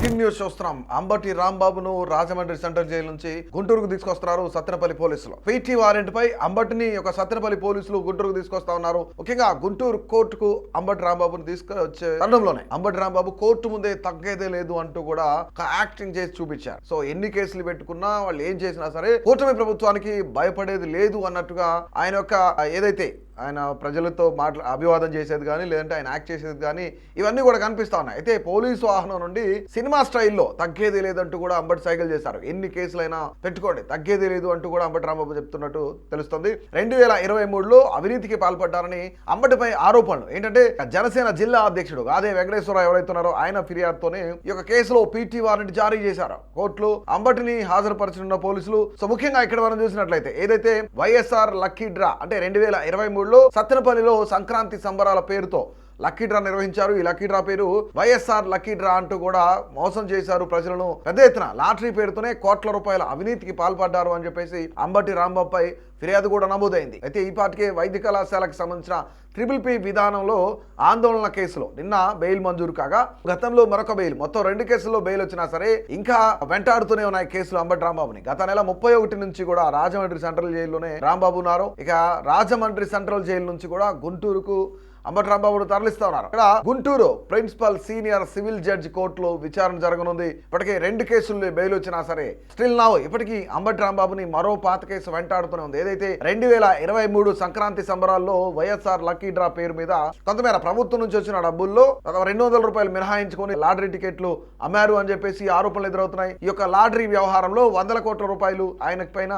Breaking news చూస్తున్నాం. అంబటి రాంబాబును Rajahmundry central jail నుంచి గుంటూరుకు తీసుకొస్తున్నారు సత్తెనపల్లి పోలీసులు. పీటీ వారెంట్ పై అంబటిని ఒక సత్తెనపల్లి పోలీసులు గుంటూరుకు తీసుకొస్తా ఉన్నారు. ముఖ్యంగా గుంటూరు కోర్టుకు అంబటి రాంబాబును తీసుకొచ్చే తరుణంలోనే అంబటి రాంబాబు కోర్టు ముందే తగ్గేదే లేదు అంటూ కూడా యాక్టింగ్ చేసి చూపించారు. సో ఎన్ని కేసులు పెట్టుకున్నా వాళ్ళు ఏం చేసినా సరే కూటమి ప్రభుత్వానికి భయపడేది లేదు అన్నట్టుగా ఆయన యొక్క ఏదైతే ఆయన ప్రజలతో మాట్లా అభివాదం చేసేది కానీ లేదంటే ఆయన యాక్ట్ చేసేది కానీ ఇవన్నీ కూడా కనిపిస్తా ఉన్నాయి. అయితే పోలీసు వాహనం నుండి సినిమా స్టైల్లో తగ్గేది లేదంటూ కూడా అంబటి సైకిల్ చేశారు. ఎన్ని కేసులైనా పెట్టుకోండి తగ్గేది లేదు అంటూ కూడా అంబటి రాంబాబు చెప్తున్నట్టు తెలుస్తుంది. రెండు వేల ఇరవై మూడులో అవినీతికి పాల్పడ్డారని అంబటిపై ఆరోపణలు. ఏంటంటే జనసేన జిల్లా అధ్యక్షుడు గాదే వెంకటేశ్వరరావు ఎవరైతున్నారో ఆయన ఫిర్యాదుతోనే ఈ యొక్క కేసులో పీటీ వారెంట్ జారీ చేశారు. కోర్టులో అంబటిని హాజరుపరచనున్న పోలీసులు. సో ముఖ్యంగా ఇక్కడ మనం చూసినట్లయితే ఏదైతే వైఎస్ఆర్ లక్కీ డ్రా అంటే రెండు వేల ఇరవై మూడు మూడులో సత్తెనపల్లిలో సంక్రాంతి సంబరాల పేరుతో లక్కీ డ్రా నిర్వహించారు. ఈ లక్కీ డ్రా పేరు వైఎస్ఆర్ లక్కీ డ్రా అంటూ కూడా మోసం చేశారు ప్రజలను. పెద్ద ఎత్తున లాటరీ పేరుతోనే కోట్ల రూపాయల అవినీతికి పాల్పడ్డారు అని చెప్పేసి అంబటి రాంబాబుపై ఫిర్యాదు కూడా నమోదైంది. అయితే ఈ పాటికే వైద్య కళాశాలకు సంబంధించిన ట్రిపుల్ పి విధానంలో ఆందోళన కేసులో నిన్న బెయిల్ మంజూరు కాగా గతంలో మరొక బెయిల్ మొత్తం రెండు కేసుల్లో బెయిల్ వచ్చినా సరే ఇంకా వెంటాడుతూనే ఉన్నాయి కేసులు అంబటి రాంబాబుని. గత నెల ముప్పై ఒకటి నుంచి కూడా రాజమండ్రి సెంట్రల్ జైల్లోనే రాంబాబు ఉన్నారు. ఇక రాజమండ్రి సెంట్రల్ జైలు నుంచి కూడా గుంటూరుకు అంబట్రాంబాబును తరలిస్తా ఉన్నారు. ఇక్కడ Guntur principal senior civil judge కోర్టులో విచారణ జరగనుంది. ఇప్పటికే రెండు కేసులు బెయిల్ వచ్చినా సరే స్టిల్ నావ్ ఇప్పటికీ అంబట్రాంబాబుని మరో పాత కేసు వెంటాడుతూనే ఉంది. ఏదైతే రెండు వేల ఇరవై మూడు సంక్రాంతి సంబరాల్లో వైఎస్ఆర్ లక్కీ డ్రా పేరు మీద కొంతమేర ప్రభుత్వం నుంచి వచ్చిన డబ్బుల్లో రెండు వందల రూపాయలు మినహాయించుకొని లాటరీ టికెట్లు అమ్మారు అని చెప్పేసి ఆరోపణలు ఎదురవుతున్నాయి. ఈ యొక్క లాటరీ వ్యవహారంలో వందల కోట్ల రూపాయలు ఆయనకు పైన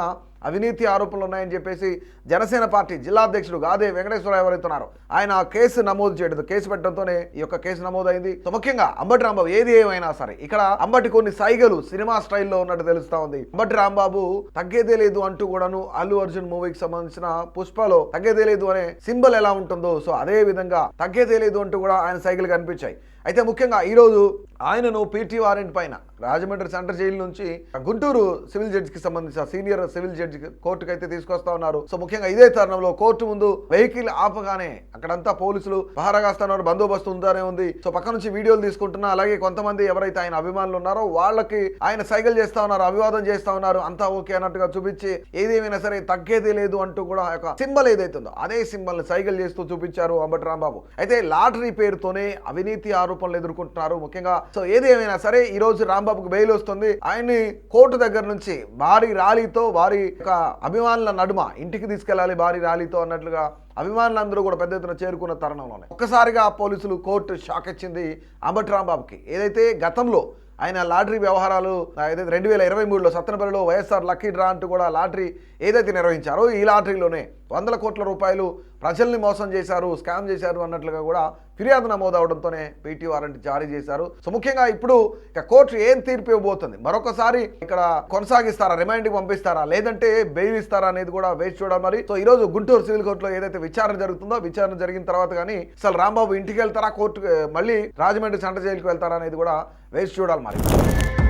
అవినీతి ఆరోపణలు ఉన్నాయని చెప్పేసి జనసేన పార్టీ జిల్లా అధ్యక్షుడు గాదే వెంకటేశ్వరరావు ఎవరైతున్నారు ఆయన కేసు నమోదు చేయడం కేసు పెట్టడంతోనే ఈ యొక్క కేసు నమోదైంది. సో ముఖ్యంగా అంబటి రాంబాబు ఏది ఏమైనా సరే ఇక్కడ అంబటి కొన్ని సైగలు సినిమా స్టైల్లో ఉన్నట్టు తెలుస్తా ఉంది. అంబటి రాంబాబు తగ్గేదే లేదు అంటూ కూడాను అల్లు అర్జున్ మూవీకి సంబంధించిన పుష్పలో తగ్గేదే లేదు అనే సింబల్ ఎలా ఉంటుందో సో అదే విధంగా తగ్గేదే లేదు అంటూ కూడా ఆయన సైకిల్ కనిపించాయి. అయితే ముఖ్యంగా ఈరోజు ఆయనను పీటీ వారెంట్ పైన రాజమండ్రి సెంటర్ జైలు నుంచి గుంటూరు సివిల్ జడ్జికి సంబంధించిన సీనియర్ సివిల్ జడ్జి కోర్టుకు అయితే తీసుకొస్తా ఉన్నారు. సో ముఖ్యంగా ఇదే తరుణంలో కోర్టు ముందు వెహికల్ ఆపగానే అక్కడంతా పోలీసులు పహారాగాస్తున్నారు బందోబస్తు ఉందానే ఉంది. సో పక్క నుంచి వీడియోలు తీసుకుంటున్నా అలాగే కొంతమంది ఎవరైతే ఆయన అభిమానులు ఉన్నారో వాళ్ళకి ఆయన సైకిల్ చేస్తా ఉన్నారు అభివాదం చేస్తా ఉన్నారు. అంతా ఓకే అన్నట్టుగా చూపించి ఏదేమైనా సరే తగ్గేది లేదు అంటూ కూడా ఒక సింబల్ ఏదైతే ఉందో అదే సింబల్ సైకిల్ చేస్తూ చూపించారు అంబటి రాంబాబు. అయితే లాటరీ పేరుతోనే అవినీతి ఆరోపణలు ఎదుర్కొంటున్నారు. ముఖ్యంగా సో ఏది ఏమైనా సరే ఈ రోజు రాంబాబుకు బెయిల్ వస్తుంది. ఆయన్ని కోర్టు దగ్గర నుంచి భారీ ర్యాలీతో వారి యొక్క అభిమానుల నడుమ ఇంటికి తీసుకెళ్ళాలి భారీ ర్యాలీతో అన్నట్లుగా అభిమానులందరూ కూడా పెద్ద ఎత్తున చేరుకున్న తరుణంలోనే. ఒక్కసారిగా పోలీసులు కోర్టు షాక్ ఇచ్చింది అంబటి రాంబాబుకి. ఏదైతే గతంలో ఆయన లాటరీ వ్యవహారాలు ఏదైతే రెండు వేల ఇరవై మూడులో సత్తనపల్లిలో వైఎస్ఆర్ లక్కీ డ్రా అంటూ కూడా లాటరీ ఏదైతే నిర్వహించారో ఈ లాటరీలోనే వందల కోట్ల రూపాయలు ప్రజల్ని మోసం చేశారు స్కామ్ చేశారు అన్నట్లుగా కూడా ఫిర్యాదు నమోదు అవడంతోనే పీటీ వారెంట్ జారీ చేశారు. సో ముఖ్యంగా ఇప్పుడు ఇక కోర్టు ఏం తీర్పు ఇవ్వబోతుంది? మరొకసారి ఇక్కడ కొనసాగిస్తారా? రిమైండ్కి పంపిస్తారా? లేదంటే బెయిల్ ఇస్తారా అనేది కూడా వేచి చూడాలి మరి. సో ఈ రోజు గుంటూరు సివిల్ కోర్టులో ఏదైతే విచారణ జరుగుతుందో విచారణ జరిగిన తర్వాత కానీ అసలు రాంబాబు ఇంటికి వెళ్తారా? కోర్టు మళ్ళీ రాజమండ్రి సెంటర్ జైలుకి వెళ్తారా అనేది కూడా వేచి చూడాలి మరి.